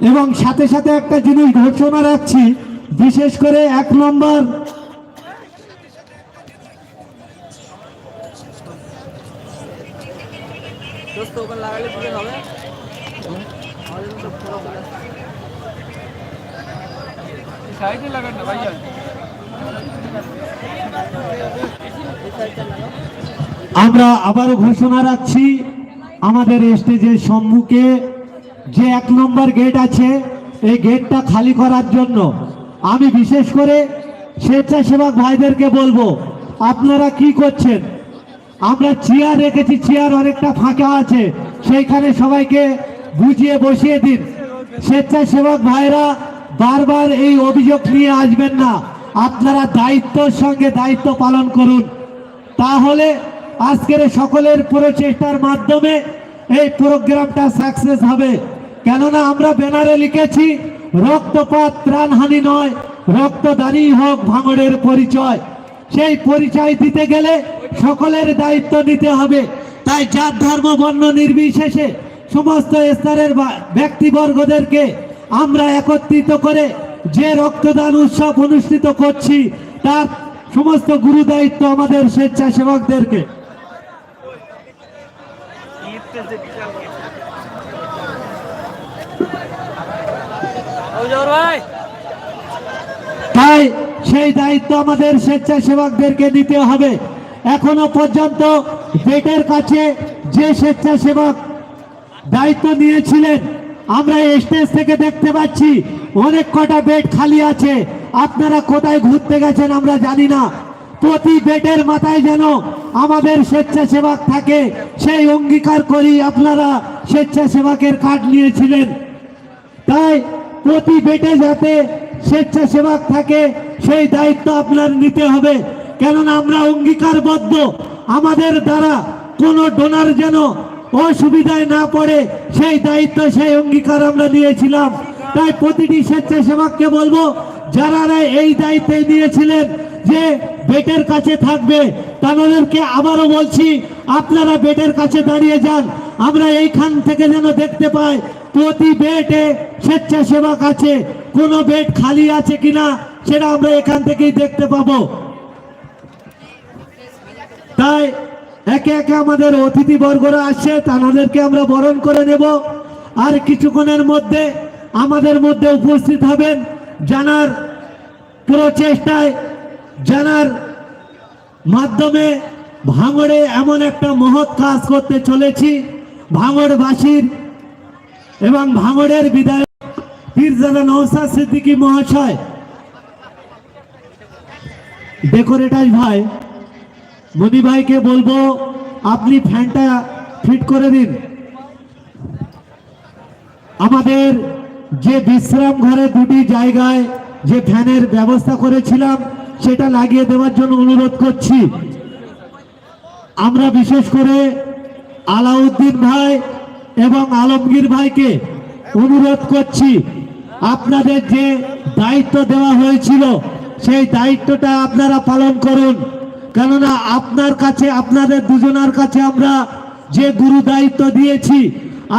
এবং সাথে সাথে একটা জিনিস ঘোষণা রাখছি বিশেষ করে এক নম্বর। আমরা আবারও ঘোষণা রাখছি আমাদের স্টেজের সম্মুখে যে এক নম্বর গেট আছে, এই গেটটা খালি করার জন্য আমি বিশেষ করে স্বেচ্ছাসেবক ভাইদেরকে বলব, আপনারা কি করছেন? আমরা চেয়ার রেখেছি চেয়ার অনেকটা ফাঁকা আছে, সেইখানে সবাইকে বুঝিয়ে বসিয়ে দিন। স্বেচ্ছাসেবক ভাইরা বারবার এই অভিযোগ নিয়ে আসবেন না, আপনারা দায়িত্বর সঙ্গে দায়িত্ব পালন করুন। তাহলে আজকের সকলের প্রচেষ্টার মাধ্যমে এই প্রোগ্রামটা সাকসেস হবে। কেননা আমরা ব্যানারে লিখেছি, রক্তপাত প্রাণহানি নয়, রক্তদানই হোক ভাঙড়ের পরিচয়। সেই পরিচয় দিতে গেলে সকলের দায়িত্ব নিতে হবে। তাই জাত, ধর্ম, বর্ণ নির্বিশেষে সমস্ত স্তরের ব্যক্তিবর্গদেরকে আমরা একত্রিত করে যে রক্তদান উৎসব অনুষ্ঠিত করছি, তার সমস্ত গুরু দায়িত্ব আমাদের স্বেচ্ছাসেবকদেরকে ওই জোর ভাই তাই সেই দায়িত্ব আমাদের স্বেচ্ছাসেবকদেরকে নিতে হবে। এখনও পর্যন্ত পেটের কাছে যে স্বেচ্ছাসেবক দায়িত্ব নিয়েছিলেন, আমরা স্টেজ থেকে দেখতে পাচ্ছি অনেক কটা বেড খালি আছে। আপনারা কোথায় ঘুরতে গেছেন আমরা জানি না। প্রতি বেডের মাথায় যেন আমাদের স্বেচ্ছাসেবক থাকে, সেই অঙ্গীকার করি আপনারা স্বেচ্ছাসেবকের কার্ড নিয়েছিলেন। তাই প্রতি বেটে যাতে স্বেচ্ছাসেবক থাকে, সেই দায়িত্ব আপনার নিতে হবে। কেননা আমরা অঙ্গীকারবদ্ধ। আমাদের দ্বারা কোনো ডোনার যেন অসুবিধায় না পড়ে, সেই দায়িত্ব, সেই অঙ্গীকার আমরা নিয়েছিলাম। তাই প্রতিটি স্বেচ্ছাসেবককে বলব, যারা এই দায়িত্বে নিয়েছিলেন যে বেটের কাছে থাকবে, তাদেরকে আবারও বলছি, আপনারা বেটের কাছে দাঁড়িয়ে যান। আমরা এইখান থেকে যেন দেখতে পাই প্রতি বেডে স্বেচ্ছাসেবক আছে, কোনো বেড খালি আছে কিনা সেটা আমরা এখান থেকেই দেখতে পাবো। তাই একে একে আমাদের অতিথি বর্গরা আসছে তাদেরকে আমরা বরণ করে নেব। আর কিছুক্ষণের মধ্যে আমাদের মধ্যে উপস্থিত হবেন জানার প্রচেষ্টায়, জানার মাধ্যমে ভাঙড়ে এমন একটা মহৎ কাজ করতে চলেছি। ভাঙড়বাসীর এবং ভাঙড়ের বিধায়ক পীরজাদা নৌসাদ সিদ্দিকী মহাশয়। ডেকোরেটার ভাই মনি ভাইকে বলব, আপনি ফ্যানটা ফিট করে দিন। আমাদের যে বিশ্রাম ঘরে দুটি জায়গায় যে ফ্যানের ব্যবস্থা করেছিলাম, সেটা লাগিয়ে দেওয়ার জন্য অনুরোধ করছি। আমরা বিশেষ করে আলাউদ্দিন ভাই এবং আলমগীর ভাইকে অনুরোধ করছি, আপনাদের যে দায়িত্ব দেওয়া হয়েছিল, সেই দায়িত্বটা আপনারা পালন করুন। কেননা আপনার কাছে, আপনাদের দুজনার কাছে আমরা যে গুরু দায়িত্ব দিয়েছি,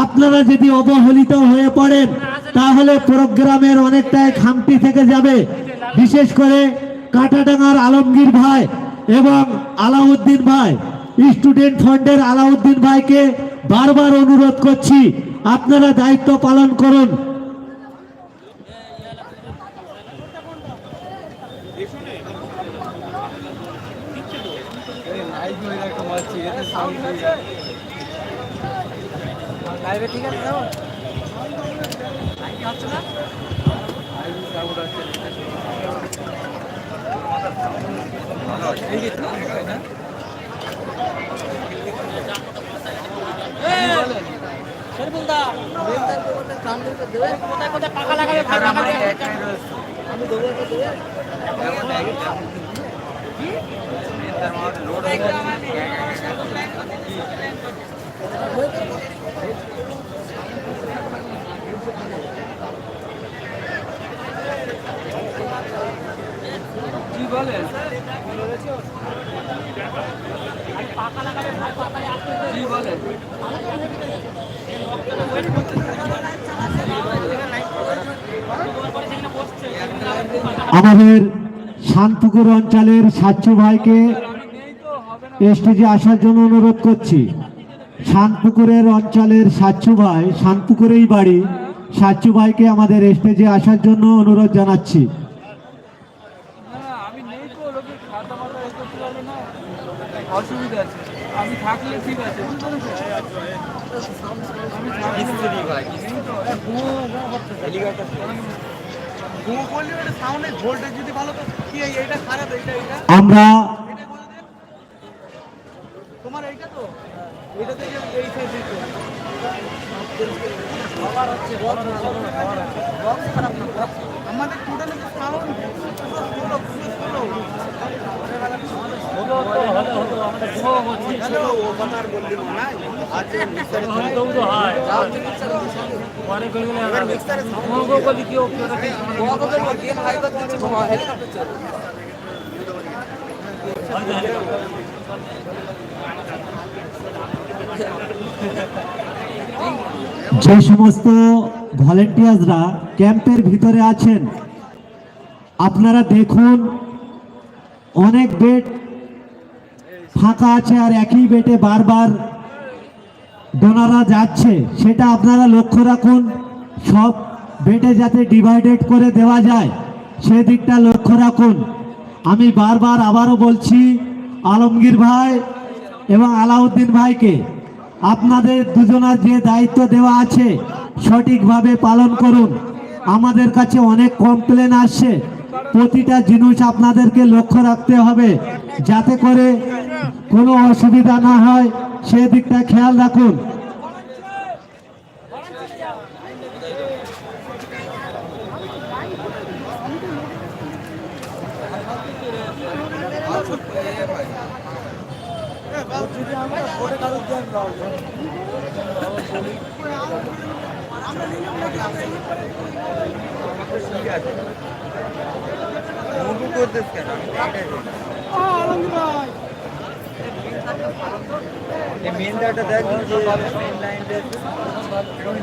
আপনারা যদি অবহেলিত হয়ে পড়েন, তাহলে প্রোগ্রামের অনেকটাই খামতি থেকে যাবে। বিশেষ করে কাটাডাঙ্গার আলমগীর ভাই এবং আলাউদ্দিন ভাই, স্টুডেন্ট ফান্ডের আলাউদ্দিন ভাইকে বারবার অনুরোধ করছি আপনারা দায়িত্ব পালন করুন লাইভে ঠিক আছে যাব কোথায় কোথায় পাকা লাগাবে ভাই পাকা লাগাবে আমি দেবো একটা দেবে আমাদের শান্তপুকুর অঞ্চলের সাচ্চু ভাইকে স্টেজে আসার জন্য অনুরোধ করছি। শান্তপুকুরের অঞ্চলের সাচ্চু ভাই শান্তপুকুরেই বাড়ি। সাচ্চু ভাইকে আমাদের স্টেজে আসার জন্য অনুরোধ জানাচ্ছি। না না, আমি নেই তো লোকের খাতা মাথা এ করতে পারবে না? অসুবিধা আছে। আমি থাকলে ঠিক আছে বুঝতে পেরেছ? আমি থাকলে নেই তো, এ ঘুমো, ঘুমো করতেছে। ঘুমো করলে ওটা সাউন্ডের ভোল্টেজ যদি ভালো তো কি এই- এইটা খারাপ এইটা এইটা আমরা এটা বলে দেন। তোমার এইটা তো এটাতে যে এই সাইড দিতে খাবার হচ্ছে বক্স খাবার আছে বক্স খারাপ না box। আমাদের টোটালি সাউন্ড পুরো স্লো পুরো স্লো যে সমস্ত ভলেন্টিয়ার্সরা ক্যাম্পের ভিতরে আছেন। আপনারা দেখুন, অনেক বেড ফাঁকা আছে আর একই বেটে বারবার ডোনাররা যাচ্ছে। সেটা আপনারা লক্ষ্য রাখুন, সব বেটে যাতে ডিভাইডেড করে দেওয়া যায়, সেদিকটা লক্ষ্য রাখুন। আমি বারবার আবারও বলছি, আলমগীর ভাই এবং আলাউদ্দিন ভাইকে, আপনাদের দুজনার যে দায়িত্ব দেওয়া আছে সঠিকভাবে পালন করুন। আমাদের কাছে অনেক কমপ্লেন আসছে। প্রতিটা জিনিস আপনাদেরকে লক্ষ্য রাখতে হবে। যাতে করে কোনো অসুবিধা না হয়, সেদিকটা খেয়াল রাখুন।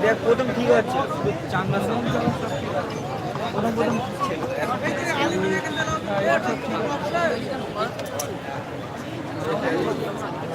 দেখ প্রথম ঠিক আছে চাঙ্গা প্রথম প্রথম ঠিক ছিল?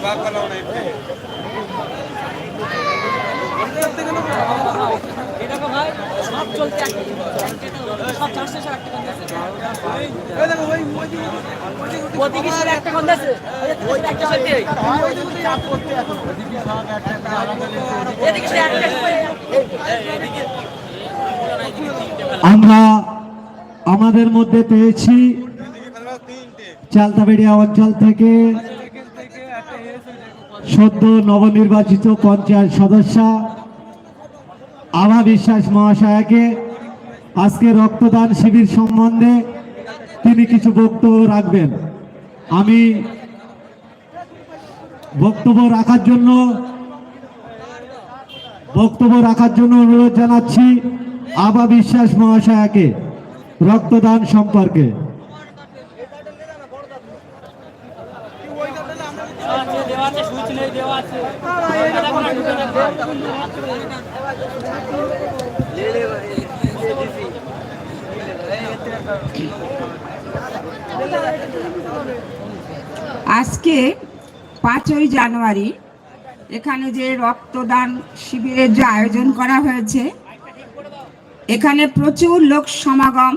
भाग करना আমরা আমাদের মধ্যে পেয়েছি চালতাবেড়িয়া অঞ্চল থেকে সদ্য নবনির্বাচিত পঞ্চায়েত সদস্যা। আভা বিশ্বাস মহাশয়াকে আজকে রক্তদান শিবির সম্বন্ধে তিনি কিছু বক্তব্য রাখবেন। আমি বক্তব্য রাখার জন্য, বক্তব্য রাখার জন্য অনুরোধ জানাচ্ছি আবা বিশ্বাস মহাশয়াকে রক্তদান সম্পর্কে। আজকে পাঁচই জানুয়ারি, এখানে যে রক্তদান শিবিরের যে আয়োজন করা হয়েছে, এখানে প্রচুর লোক সমাগম।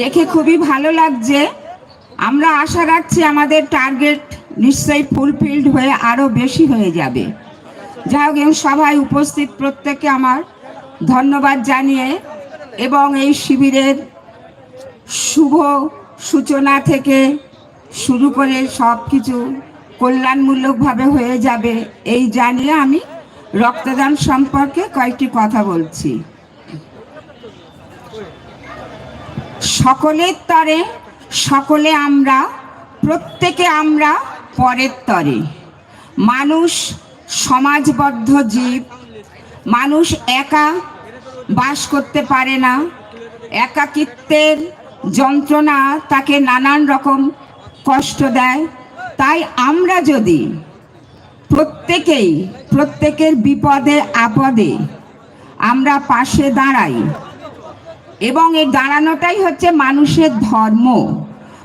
দেখে খুবই ভালো লাগছে। আমরা আশা রাখছি আমাদের টার্গেট নিশ্চয়ই ফুলফিলড হয়ে আরও বেশি হয়ে যাবে। যাই হোক এই সভায় উপস্থিত প্রত্যেককে আমার ধন্যবাদ জানিয়ে এবং এই শিবিরের শুভ সূচনা থেকে শুরু করে সব কিছু কল্যাণমূলকভাবে হয়ে যাবে এই জানিয়ে আমি রক্তদান সম্পর্কে কয়েকটি কথা বলছি। সকলের তরে, সকলে আমরা, প্রত্যেকে আমরা পরের তরে। মানুষ সমাজবদ্ধ জীব। মানুষ একা বাস করতে পারে না। একাকিত্বের যন্ত্রণা তাকে নানান রকম কষ্ট দেয়। তাই আমরা যদি প্রত্যেকেই, প্রত্যেকের বিপদে আপদে আমরা পাশে দাঁড়াই এবং এই দাঁড়ানোটাই হচ্ছে মানুষের ধর্ম।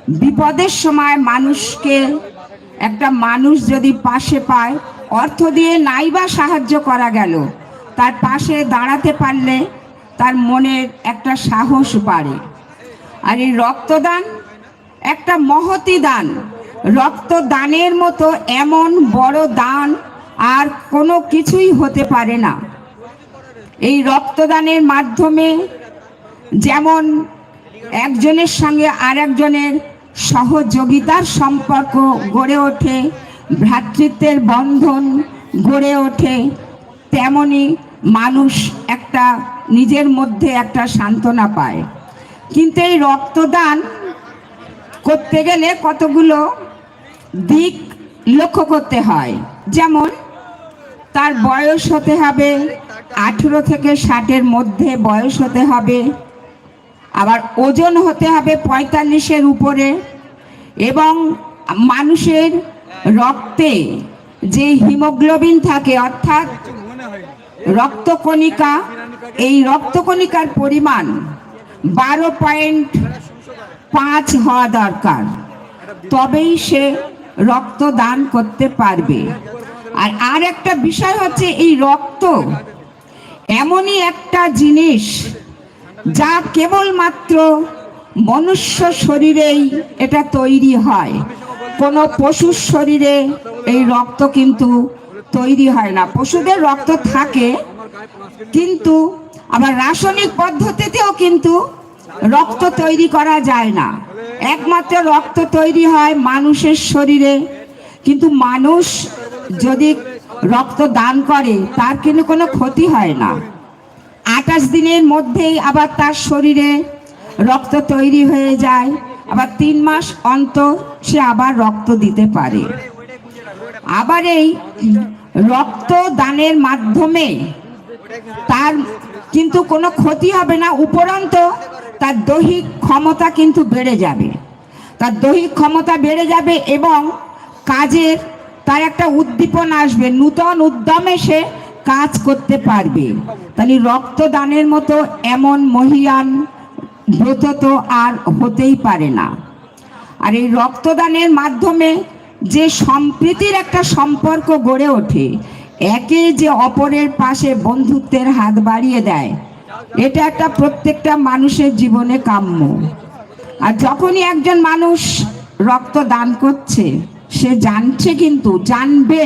বিপদের সময় মানুষকে, একটা মানুষ যদি পাশে পায় অর্থ দিয়ে নাই বা সাহায্য করা গেল। তার পাশে দাঁড়াতে পারলে তার মনের একটা সাহস বাড়ে। আর এই রক্তদান একটা মহতি দান। রক্তদানের মতো এমন বড় দান আর কোনো কিছুই হতে পারে না। এই রক্তদানের মাধ্যমে যেমন একজনের সঙ্গে আর একজনের সহযোগিতার সম্পর্ক গড়ে ওঠে ভ্রাতৃত্বের বন্ধন গড়ে ওঠে, তেমনি মানুষ একটা নিজের মধ্যে একটা সান্ত্বনা পায়। কিন্তু এই রক্তদান করতে গেলে কতগুলো দিক লক্ষ্য করতে হয়। যেমন, তার বয়স হতে হবে আঠেরো থেকে ষাটের মধ্যে বয়স হতে হবে, আবার ওজন হতে হবে পঁয়তাল্লিশের উপরে, এবং মানুষের রক্তে যে হিমোগ্লোবিন থাকে, অর্থাৎ রক্তকণিকা, এই রক্তকণিকার পরিমাণ বারো পয়েন্ট পাঁচ হওয়া দরকার। তবেই সে রক্ত দান করতে পারবে। আর আর একটা বিষয় হচ্ছে, এই রক্ত এমনই একটা জিনিস যা কেবলমাত্র মনুষ্য শরীরেই এটা তৈরি হয়। কোনো পশুর শরীরে এই রক্ত কিন্তু তৈরি হয় না। পশুদের রক্ত থাকে, কিন্তু আবার রাসায়নিক পদ্ধতিতেও কিন্তু রক্ত তৈরি করা যায় না। একমাত্র রক্ত তৈরি হয় মানুষের শরীরে, কিন্তু মানুষ যদি রক্ত দান করে, তার কিন্তু কোনো ক্ষতি হয় না। আঠাশ দিনের মধ্যেই আবার তার শরীরে রক্ত তৈরি হয়ে যায়। আবার তিন মাস অন্তর সে আবার রক্ত দিতে পারে। আবার এই রক্ত দানের মাধ্যমে তার কিন্তু কোনো ক্ষতি হবে না, উপরন্ত তার দৈহিক ক্ষমতা কিন্তু বেড়ে যাবে। তার দৈহিক ক্ষমতা বেড়ে যাবে এবং কাজের তার একটা উদ্দীপন আসবে, নূতন উদ্যমে সে কাজ করতে পারবে। তাহলে রক্তদানের মতো এমন মহিয়ান ব্রত তো আর হতেই পারে না। আর এই রক্তদানের মাধ্যমে যে সম্প্রীতির একটা সম্পর্ক গড়ে ওঠে, একে যে অপরের পাশে বন্ধুত্বের হাত বাড়িয়ে দেয়, এটা একটা প্রত্যেকটা মানুষের জীবনে কাম্য। আর যখনই একজন মানুষ রক্ত দান করছে, সে জানছে কিন্তু, জানবে,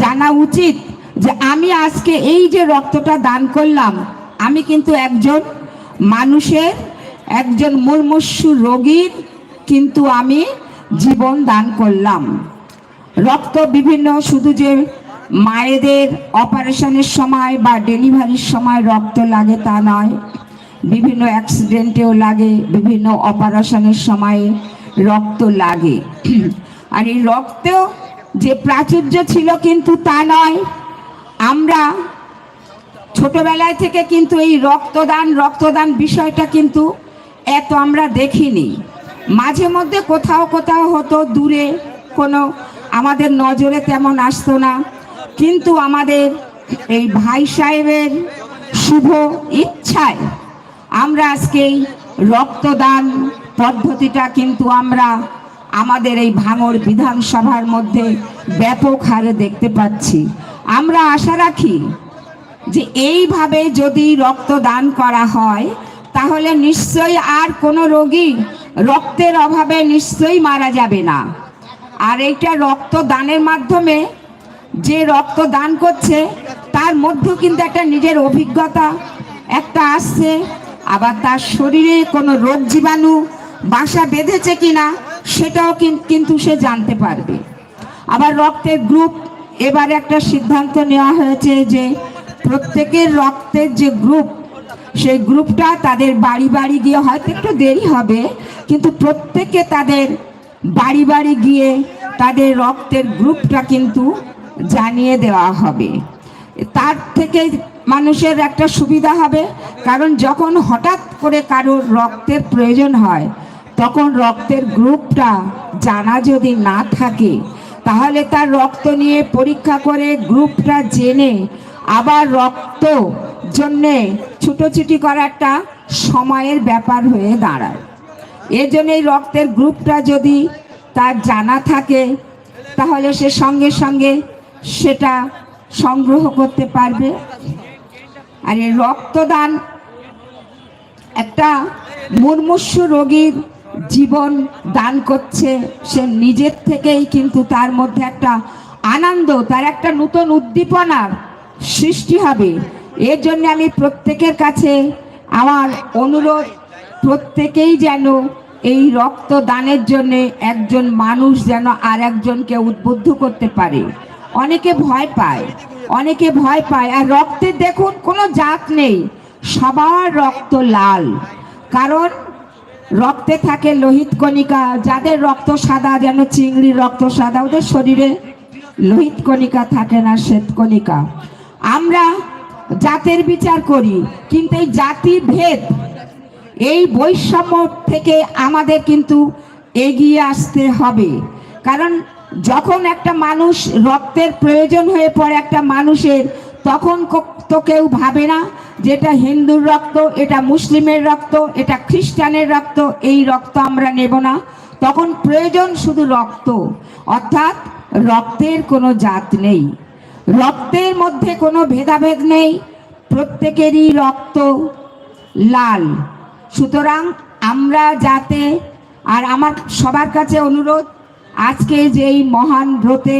জানা উচিত যে আমি আজকে এই যে রক্তটা দান করলাম, আমি কিন্তু একজন মানুষের একজন মুর্মুষু রোগীর কিন্তু আমি জীবন দান করলাম। রক্ত বিভিন্ন শুধু যে মায়েদের অপারেশনের সময় বা ডেলিভারির সময় রক্ত লাগে তা নয়, বিভিন্ন অ্যাক্সিডেন্টেও লাগে, বিভিন্ন অপারেশনের সময়ে রক্ত লাগে। আর এই রক্ত যে প্রাচুর্য ছিল কিন্তু তা নয়, আমরা ছোটবেলায় থেকে কিন্তু এই রক্তদান রক্তদান বিষয়টা কিন্তু এত আমরা দেখিনি। মাঝে মধ্যে কোথাও কোথাও হতো, দূরে কোনো আমাদের নজরে তেমন আসতো না। কিন্তু আমাদের এই ভাই সাহেবের শুভ ইচ্ছায় আমরা আজকে রক্তদান পদ্ধতিটা কিন্তু আমরা আমাদের এই ভাঙর বিধানসভার মধ্যে ব্যাপক হারে দেখতে পাচ্ছি। আমরা আশা রাখি যে এইভাবে যদি রক্তদান করা হয় তাহলে নিশ্চয়ই আর কোনো রোগী রক্তের অভাবে নিশ্চয়ই মারা যাবে না। আর এইটা রক্তদানের মাধ্যমে যে রক্ত দান করছে, তার মধ্যেও কিন্তু একটা নিজের অভিজ্ঞতা, একটা আসছে। আবার তার শরীরে কোনো রোগ জীবাণু, বাসা বেঁধেছে কিনা, সেটাও কিন- কিন্তু সে জানতে পারবে। আবার রক্তের গ্রুপ, এবারে একটা সিদ্ধান্ত নেওয়া হয়েছে যে প্রত্যেকের রক্তের যে গ্রুপ সেই গ্রুপটা তাদের বাড়ি বাড়ি গিয়ে হয়তো একটু দেরি হবে, কিন্তু প্রত্যেকে তাদের বাড়ি বাড়ি গিয়ে তাদের রক্তের গ্রুপটা কিন্তু জানিয়ে দেওয়া হবে। তার থেকে মানুষের একটা সুবিধা হবে, কারণ যখন হঠাৎ করে কারোর রক্তের প্রয়োজন হয়, তখন রক্তের গ্রুপটা জানা যদি না থাকে, তাহলে তার রক্ত নিয়ে পরীক্ষা করে গ্রুপটা জেনে আবার রক্ত জন্যে ছুটোছুটি করা একটা সময়ের ব্যাপার হয়ে দাঁড়ায়। এর জন্য এই রক্তের গ্রুপটা যদি তার জানা থাকে, তাহলে সে সঙ্গে সঙ্গে সেটা সংগ্রহ করতে পারবে। আর এই রক্তদান একটা মুমূর্ষু রোগীর জীবন দান করছে। সে নিজের থেকেই কিন্তু তার মধ্যে একটা আনন্দ, তার একটা নতুন উদ্দীপনার সৃষ্টি হবে। এর জন্য আমি প্রত্যেকের কাছে আমার অনুরোধ, প্রত্যেকেই যেন এই রক্তদানের জন্য একজন মানুষ যেন আর একজনকে উদ্বুদ্ধ করতে পারে। অনেকে ভয় পায়, অনেকে ভয় পায়। আর রক্তের দেখুন, কোনো জাত নেই। সবার রক্ত লাল। কারণ রক্তে থাকে লোহিত কণিকা। যাদের রক্ত সাদা, যেন চিংড়ির রক্ত সাদা, ওদের শরীরে লোহিত কণিকা থাকে না, শ্বেত কণিকা। আমরা জাতের বিচার করি, কিন্তু এই জাতি ভেদ, এই বৈষম্য থেকে আমাদের কিন্তু এগিয়ে আসতে হবে। কারণ যখন একটা মানুষ রক্তের প্রয়োজন হয়ে পড়ে একটা মানুষের, তখন তো কেউ ভাবে না যে এটা হিন্দুর রক্ত, এটা মুসলিমের রক্ত, এটা খ্রিস্টানের রক্ত, এই রক্ত আমরা নেব না। তখন প্রয়োজন শুধু রক্ত, অর্থাৎ রক্তের কোনো জাত নেই। রক্তের মধ্যে কোনো ভেদাভেদ নেই, প্রত্যেকেরই রক্ত লাল। সুতরাং আমরা যাতে, আর আমার সবার কাছে অনুরোধ, আজকে যেই মহান ব্রতে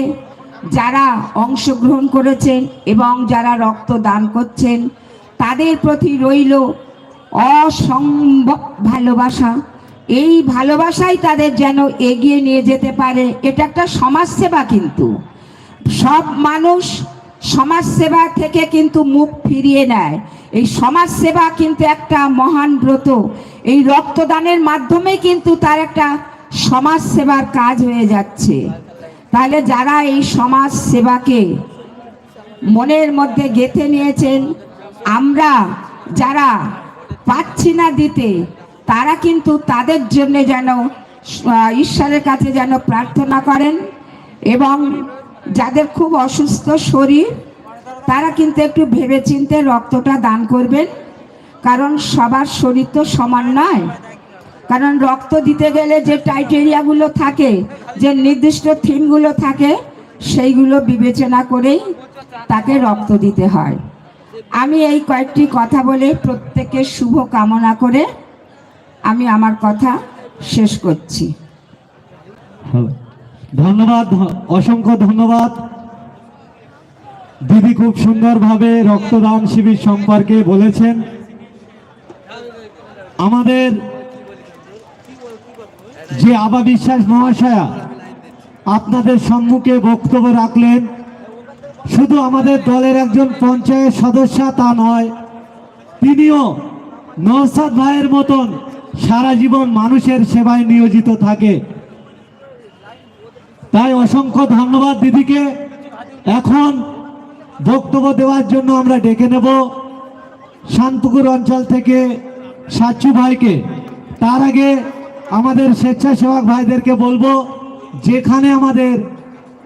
যারা অংশগ্রহণ করেছেন এবং যারা রক্ত দান করছেন, তাদের প্রতি রইল অসম্ভব ভালোবাসা। এই ভালোবাসাই তাদের যেন এগিয়ে নিয়ে যেতে পারে, এটা একটা সমাজসেবা কিন্তু। সব মানুষ সমাজসেবা থেকে কিন্তু মুখ ফিরিয়ে নেয়। এই সমাজসেবা কিন্তু একটা মহান ব্রত। এই রক্তদানের মাধ্যমে কিন্তু তার একটা সমাজ সেবার কাজ হয়ে যাচ্ছে। তাহলে যারা এই সমাজ সেবাকে মনের মধ্যে গেঁথে নিয়েছেন, আমরা যারা পাচ্ছি না দিতে, তারা কিন্তু তাদের জন্য যেন ঈশ্বরের কাছে যেন প্রার্থনা করেন এবং যাদের খুব অসুস্থ শরীর, তারা কিন্তু একটু ভেবেচিন্তে রক্তটা দান করবেন। কারণ সবার শরীর তো সমান নয়। কারণ রক্ত দিতে গেলে যে টাইটেরিয়াগুলো থাকে, যে নির্দিষ্ট থিমগুলো থাকে, সেইগুলো বিবেচনা করেই তাকে রক্ত দিতে হয়। আমি এই কয়েকটি কথা বলে প্রত্যেকের শুভ কামনা করে আমি আমার কথা শেষ করছি। ধন্যবাদ, অসংখ্য ধন্যবাদ। দিদি খুব সুন্দরভাবে রক্তদান শিবির সম্পর্কে বলেছেন। আমাদের যে আবা বিশ্বাস মহাশয়া আপনাদের সম্মুখে বক্তব্য রাখলেন, শুধু আমাদের দলের একজন পঞ্চায়েত সদস্য তা নয়, তিনিও নওসাদ ভাইয়ের মতন সারা জীবন মানুষের সেবায় নিয়োজিত থাকে। তাই অসংখ্য ধন্যবাদ দিদিকে। এখন বক্তব্য দেওয়ার জন্য আমরা ডেকে নেব শান্তপুকুর অঞ্চল থেকে সাচ্চু ভাইকে। তার আগে আমাদের স্বেচ্ছাসেবক ভাইদেরকে বলব, যেখানে আমাদের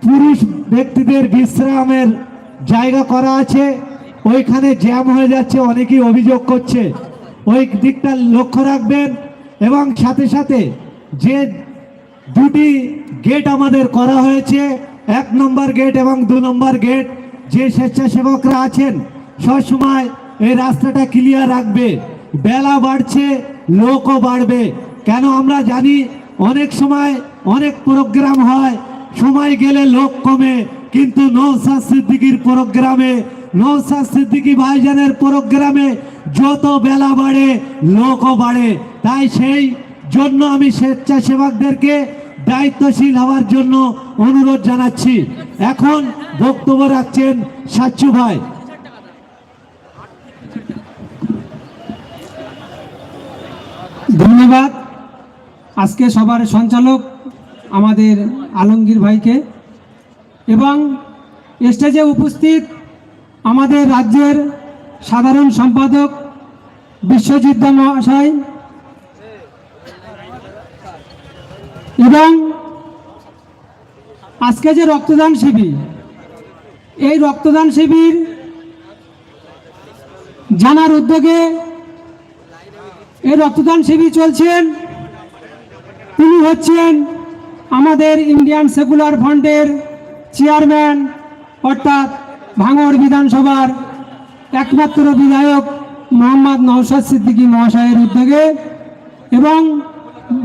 পুরুষ ব্যক্তিদের বিশ্রামের জায়গা করা আছে, ওইখানে জ্যাম হয়ে যাচ্ছে, অনেকেই অভিযোগ করছে। ওই দিকটা লক্ষ্য রাখবেন এবং সাথে সাথে যে দুটি গেট আমাদের করা হয়েছে। এক নম্বর গেট এবং দু নম্বর গেট যে স্বেচ্ছাসেবকরা আছেন, সবসময় এই রাস্তাটা ক্লিয়ার রাখবে। বেলা বাড়ছে, লোকও বাড়বে। কেন আমরা জানি, অনেক সময় অনেক প্রোগ্রাম হয়, সময় গেলে লোক কমে। কিন্তু নৌসাদ সিদ্দিকির প্রোগ্রামে নৌসাদ সিদ্দিকি ভাইজানের প্রোগ্রামে যত বেলা বাড়ে, লোকও বাড়ে। তাই সেই জন্য আমি স্বেচ্ছাসেবকদেরকে দায়িত্বশীল হওয়ার জন্য অনুরোধ জানাচ্ছি। এখন বক্তব্য রাখছেন সাচ্চু ভাই। ধন্যবাদ। আজকে সবার সঞ্চালক আমাদের আলমগীর ভাইকে। এবং স্টেজে উপস্থিত আমাদের রাজ্যের সাধারণ সম্পাদক বিশ্বজিৎ মহাশয় এবং আজকে যে রক্তদান শিবির, এই রক্তদান শিবির জানার উদ্যোগে এই রক্তদান শিবির চলছেন। তিনি হচ্ছেন আমাদের ইন্ডিয়ান সেকুলার ফ্রন্টের চেয়ারম্যান, অর্থাৎ ভাঙড় বিধানসভার একমাত্র বিধায়ক মোহাম্মদ নওশাদ সিদ্দিকী মহাশয়ের উদ্যোগে এবং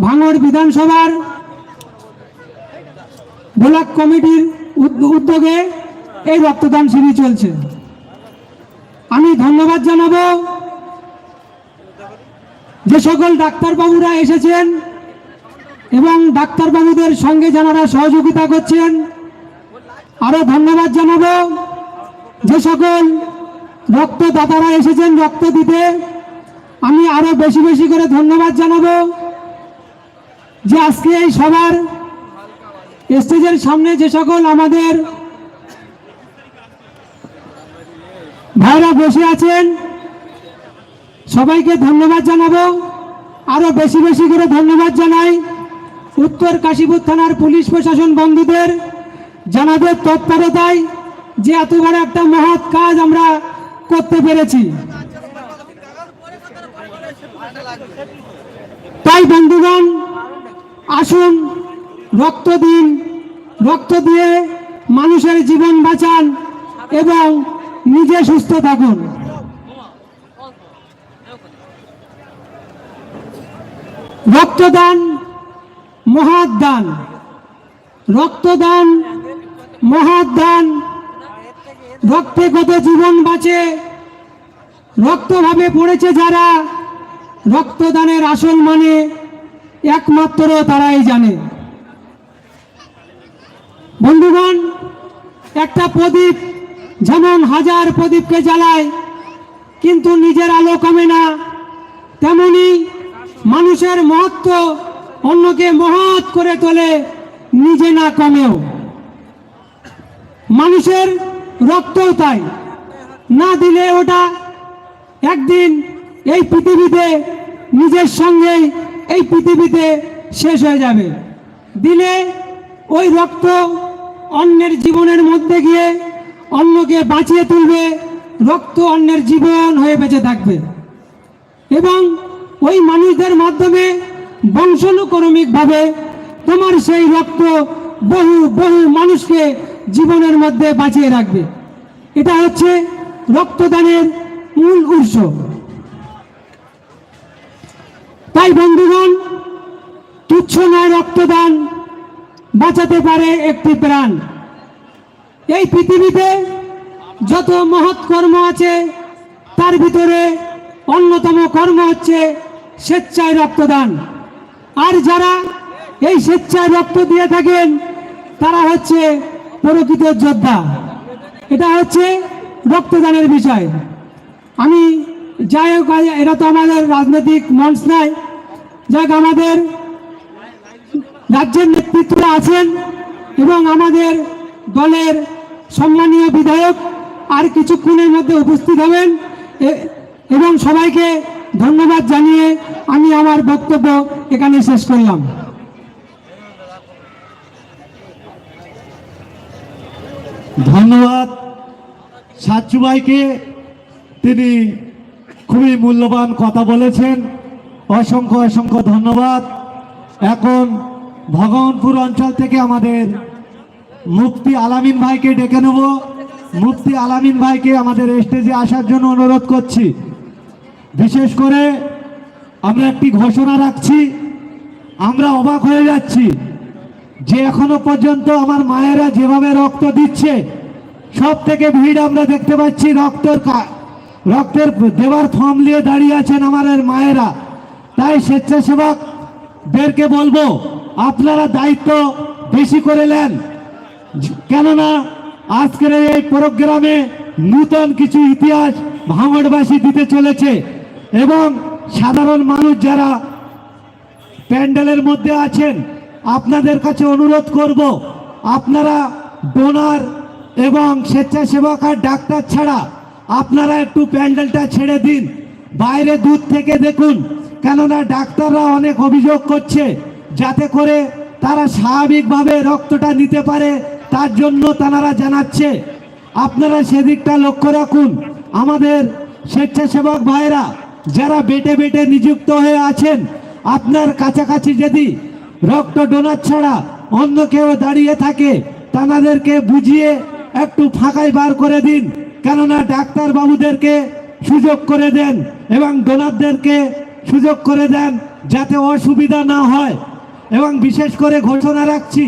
ভাঙড় বিধানসভার ব্লক কমিটির উদ- উদ্যোগে এই রক্তদান শিবির চলছে। আমি ধন্যবাদ জানাব যে সকল ডাক্তারবাবুরা এসেছেন এবং ডাক্তারবাবুদের সঙ্গে যারা সহযোগিতা করছেন, আরও ধন্যবাদ জানাব যে সকল রক্তদাতারা এসেছেন রক্ত দিতে। আমি আরও বেশি বেশি করে ধন্যবাদ জানাব যে আজকে এই সবার স্টেজের সামনে যে সকল আমাদের ভাইরা বসে আছেন, সবাইকে ধন্যবাদ জানাব। আরও বেশি বেশি করে ধন্যবাদ জানাই উত্তর কাশীপুর থানার পুলিশ প্রশাসন বন্ধুদের। জানাদের তৎপরতায় যে এত বড় একটা মহৎ কাজ আমরা করতে পেরেছি। তাই বন্ধুগণ, আসুন রক্ত দিন, রক্ত দিয়ে মানুষের জীবন বাঁচান এবং নিজে সুস্থ থাকুন। রক্তদান মহৎ দান। রক্তদান মহৎ দান। রক্তে কত জীবন বাঁচে, রক্তভাবে পড়েছে যারা, রক্তদানের আসল মানে একমাত্র তারাই জানে। বন্ধুগণ, একটা প্রদীপ, যেমন হাজার প্রদীপকে জ্বালায়, কিন্তু নিজের আলো কমে না, তেমনি মানুষের মহত্ব অন্যকে মহৎ করে তোলে নিজে না কমেও। মানুষের রক্তও তাই, না দিলে ওটা একদিন এই পৃথিবীতে নিজের সঙ্গেই এই পৃথিবীতে শেষ হয়ে যাবে। দিলে ওই রক্ত অন্যের জীবনের মধ্যে গিয়ে অন্যকে বাঁচিয়ে তুলবে, রক্ত অন্যের জীবন হয়ে বেঁচে থাকবে। এবং ওই মানুষদের মাধ্যমে বংশানুক্রমিকভাবে তোমার সেই রক্ত বহু বহু মানুষকে জীবনের মধ্যে বাঁচিয়ে রাখবে। এটা হচ্ছে রক্তদানের মূল উৎস। তাই বন্ধুগণ, তুচ্ছ নয় রক্তদান বাঁচাতে পারে একটি প্রাণ। এই পৃথিবীতে যত মহৎ কর্ম আছে, তার ভিতরে অন্যতম কর্ম হচ্ছে স্বেচ্ছায় রক্তদান। আর যারা এই স্বেচ্ছায় রক্ত দিয়ে থাকেন, তারা হচ্ছে প্রকৃত যোদ্ধা। এটা হচ্ছে রক্তদানের বিষয়। আমি যাই হোক এটা তো আমাদের রাজনৈতিক মঞ্চ নয়। যাক আমাদের রাজ্যের নেতৃত্বে আছেন এবং আমাদের দলের সম্মানীয় বিধায়ক আর কিছুক্ষণের মধ্যে উপস্থিত হবেন। এবং সবাইকে ধন্যবাদ জানিয়ে আমি আমার বক্তব্য এখানে শেষ করলাম। ধন্যবাদ সাচ্চু ভাইকে। তিনি খুবই মূল্যবান কথা বলেছেন। অসংখ্য অসংখ্য ধন্যবাদ। এখন ভগবানপুর অঞ্চল থেকে আমাদের মুফতি আলামিন ভাইকে ডেকে নেব। মুফতি আলামিন ভাইকে আমাদের স্টেজে আসার জন্য অনুরোধ করছি। বিশেষ করে আমরা একটি ঘোষণা রাখছি, আমরা অবাক হয়ে যাচ্ছি যে এখনও পর্যন্ত আমার মায়েরা যেভাবে রক্ত দিচ্ছে সব থেকে ভিড় আমরা দেখতে পাচ্ছি রক্তের রক্তের দেওয়ার ফর্ম নিয়ে দাঁড়িয়ে আছেন আমাদের মায়েরা। তাই স্বেচ্ছাসেবকদেরকে বলব, আপনারা দায়িত্ব বেশি করে নেন। কেননা আজকের এই প্রোগ্রামে নূতন কিছু ইতিহাস ভাঙড়বাসী দিতে চলেছে এবং সাধারণ মানুষ যারা প্যান্ডেলের মধ্যে আছেন, আপনাদের কাছে অনুরোধ করব, আপনারা ডোনার এবং স্বেচ্ছাসেবক আর ডাক্তার ছাড়া আপনারা একটু প্যান্ডেলটা ছেড়ে দিন। বাইরে দূর থেকে দেখুন। কেননা ডাক্তাররা অনেক অভিযোগ করছে, যাতে করে তারা স্বাভাবিকভাবে রক্তটা নিতে পারে, তার জন্য তারা জানাচ্ছে। আপনারা সেদিকটা লক্ষ্য রাখুন। আমাদের স্বেচ্ছাসেবক ভাইরা যারা বেটে বেটে নিযুক্ত হয়ে আছেন, আপনার কাছাকাছি যদি রক্ত ডোনার ছাড়া অন্য কেউ দাঁড়িয়ে থাকে তাদেরকে বুঝিয়ে একটু ফাঁকায় বার করে দিন। কেননা ডাক্তার বাবুদেরকে সুযোগ করে দেন এবং ডোনারদেরকে সুযোগ করে দেন যাতে অসুবিধা না হয়। এবং বিশেষ করে ঘোষণা রাখছি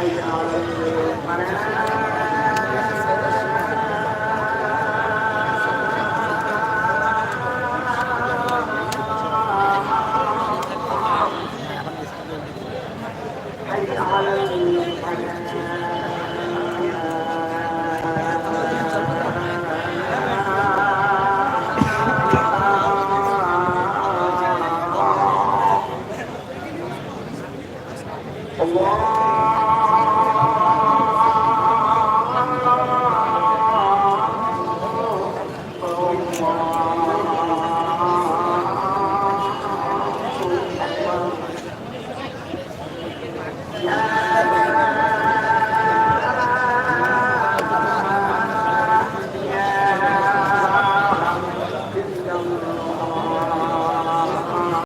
Thank uh, you.